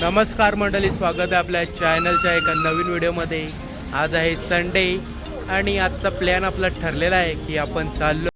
नमस्कार मंडळी स्वागत आहे आपल्या चॅनलच्या एका नवीन व्हिडिओमध्ये. आज आहे संडे आणि आजचा प्लॅन आपला ठरलेला आहे की आपण चाललो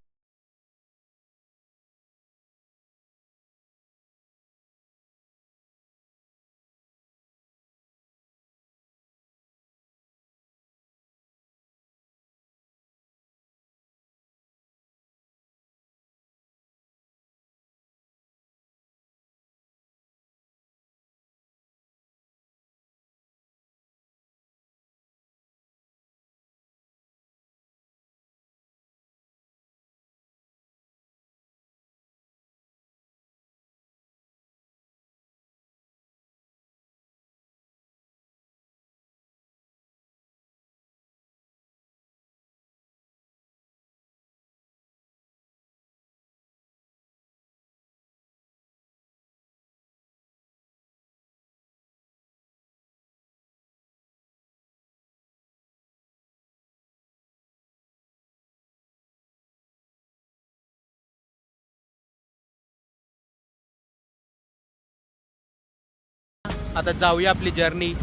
आता जाऊया आपली जर्नी.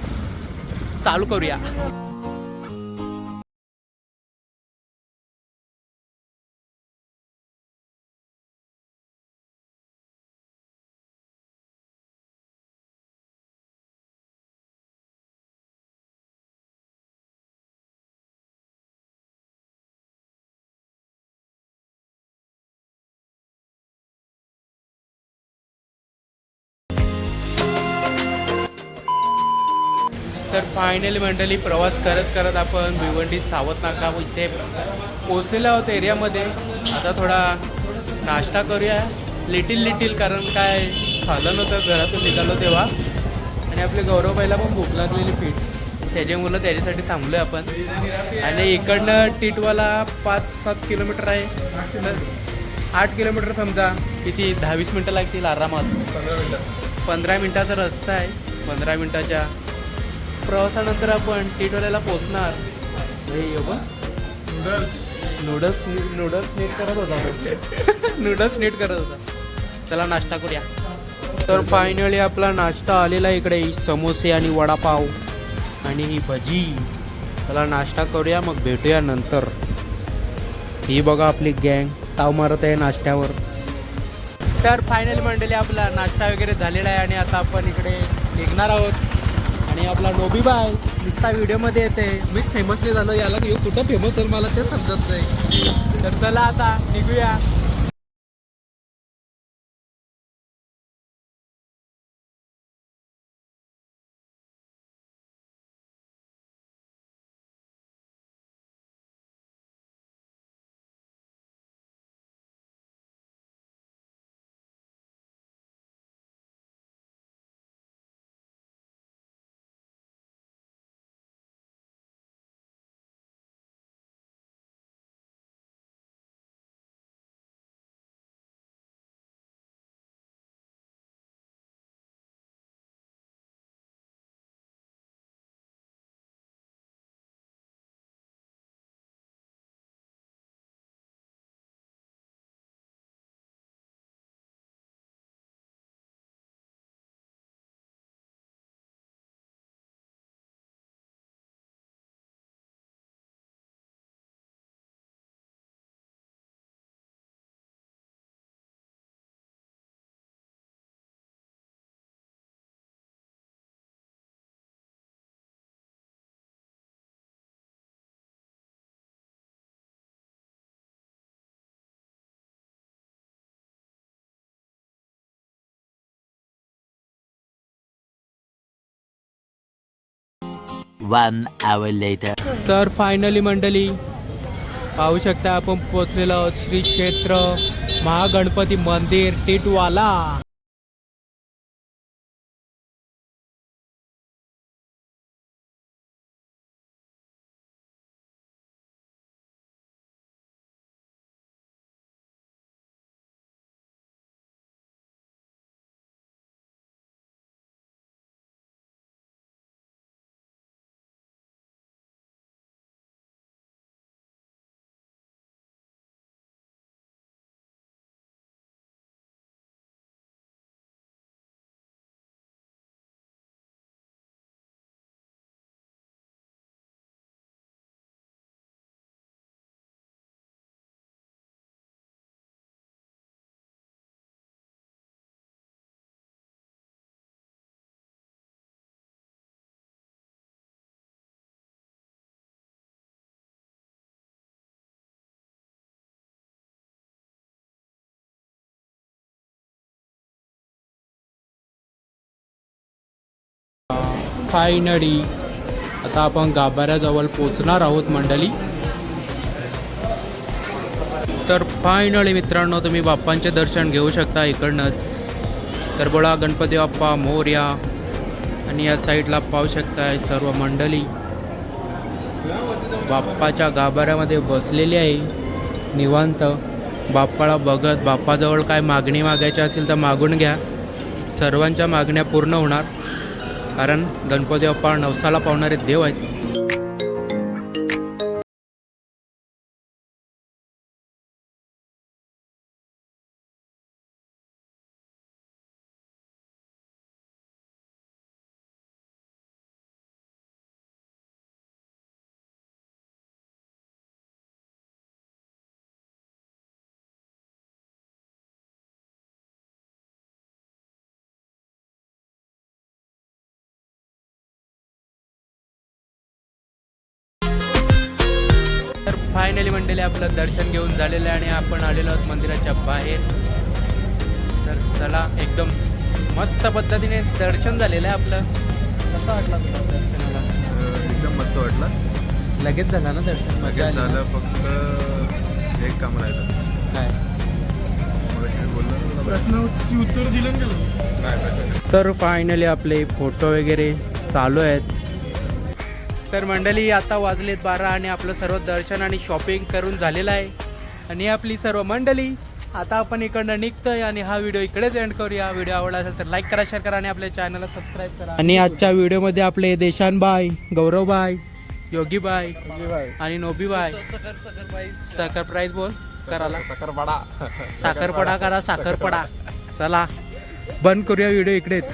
चालू करूया. तर फायनली मंडळी प्रवास करत करत आपण भिवंडी सावत नाका इथे पोचलेलो आहोत एरियामध्ये. आता थोडा नाश्ता करूया. लिटिल लिटिल कारण काय खाल्लं नव्हतं घरातून निघालो तेव्हा. आणि आपले गौरवबाईला पण भूक लागलेली पीठ. त्याच्यामुळं त्याच्यासाठी थांबलो आहे आपण. आणि इकडनं टिटवाला पाच सात किलोमीटर आहे. आठ किलोमीटर समजा. किती? दहा वीस मिनटं लागतील आरामात. पंधरा मिनटाचा रस्ता आहे. पंधरा मिनटाच्या प्रवासानंतर आपण टिटोल्याला पोचणार हे यो बघ. नूडल्स नूडल्स नीट करत होता. नूडल्स नीट करत होता. चला नाश्ता करूया. तर फायनली आपला नाश्ता आलेला आहे इकडे. समोसे आणि वडापाव आणि ही भजी. चला नाश्ता करूया. मग भेटूया नंतर. ही बघा आपली गँग. ताव मारत आहे नाश्त्यावर. तर फायनल मंडळी आपला नाश्ता वगैरे झालेला आहे आणि आता आपण इकडे निघणार आहोत. आणि आपला नोबी बाय. नुसता व्हिडिओमध्ये येते. मीच फेमस नाही झालो याला कुठं फेमस तर मला ते समजत नाही. तर चला आता निघूया. वन आवर लेटर तर फायनली मंडळी पाहू शकता आपण पोचलेलो श्री क्षेत्र महागणपती मंदिर टिटवाला. फायनली आता आपण गाभाऱ्याजवळ पोचणार आहोत मंडळी. तर फायनली मित्रांनो तुम्ही बाप्पांचे दर्शन घेऊ शकता इकडनंच. तर बोला गणपती बाप्पा मोर्या आणि या साईडला पाहू शकताय सर्व मंडळी. बाप्पाच्या गाभाऱ्यामध्ये बसलेली आहे निवांत. बाप्पाला बघत बाप्पाजवळ काय मागणी मागायची असेल तर मागून घ्या. सर्वांच्या मागण्या पूर्ण होणार. कारण गणपती बाप्पा नवसाला पावणारे देव आहेत. फायनली मंडळी आपलं दर्शन घेऊन झालेलं आहे आणि आपण आलेलो आहोत मंदिराच्या बाहेर. तर चला एकदम मस्त पद्धतीने दर्शन झालेलं आहे आपलं. कसं वाटलं तुला दर्शनाला? एकदम मस्त वाटलं. लगेच झालं ना दर्शन? लगेच? झालं फक्त एक काम राहिलं. काय? प्रश्नाची उत्तर दिलं तर फायनली आपले फोटो वगैरे चालू आहेत. तर मंडळी आता वाजलेत बारा आणि आपलं सर्व दर्शन आणि शॉपिंग करून झालेलं आहे. आणि आपली सर्व मंडळी आता आपण इकडनं निघतोय आणि हा व्हिडिओ इकडेच एंड करूया. व्हिडिओ आवडला असेल तर लाईक करा शेअर करा आणि आपल्या चॅनलला सबस्क्राईब करा. आणि आजच्या व्हिडिओमध्ये आपले देशानबाई गौरवबाई योगीबाई आणि नोबीबाई. साखर प्राईज बोल कराला. साखरपाडा साखरपडा करा साखरपडा चला. बंद करूया व्हिडिओ इकडेच.